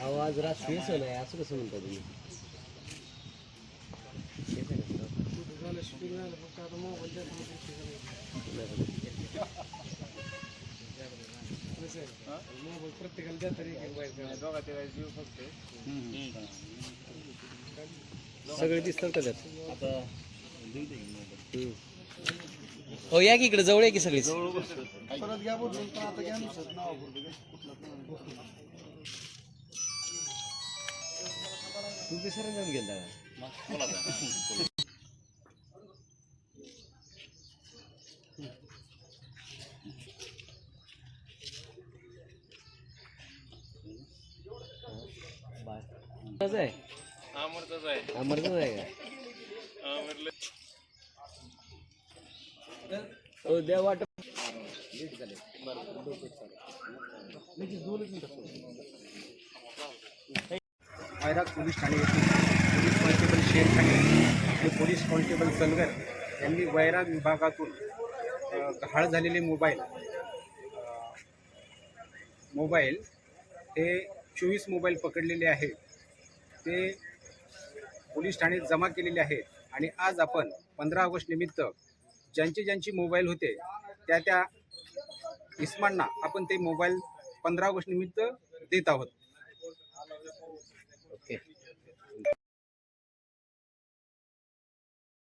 आवाज राष्ट्रीय सण आहे असं कसं म्हणता तुम्ही? सगळे दिसतात का त्यात? हम्म. हो या की इकडे जवळ आहे की सगळी परत घ्या बोलून पण आता घ्या नुसतं नाव. तू विसरून जाऊन गेला कसं आहे? अमृतच आहे. अमरच आहे का? हो द्या वाट वैराग पोलीस ठाणे येथील पोलीस कॉन्स्टेबल शेर ठाणे आणि पोलीस कॉन्स्टेबल सलगर यांनी वैराग विभागातून गहाळ झालेले मोबाईल मोबाईल हे चोवीस मोबाईल पकडलेले आहेत. ते पोलीस ठाण्यात जमा केलेले आहेत. आणि आज आपण पंधरा ऑगस्ट निमित्त ज्यांचे ज्यांचे मोबाईल होते त्या त्या इस्मांना आपण ते मोबाईल पंधरा ऑगस्ट निमित्त देत आहोत.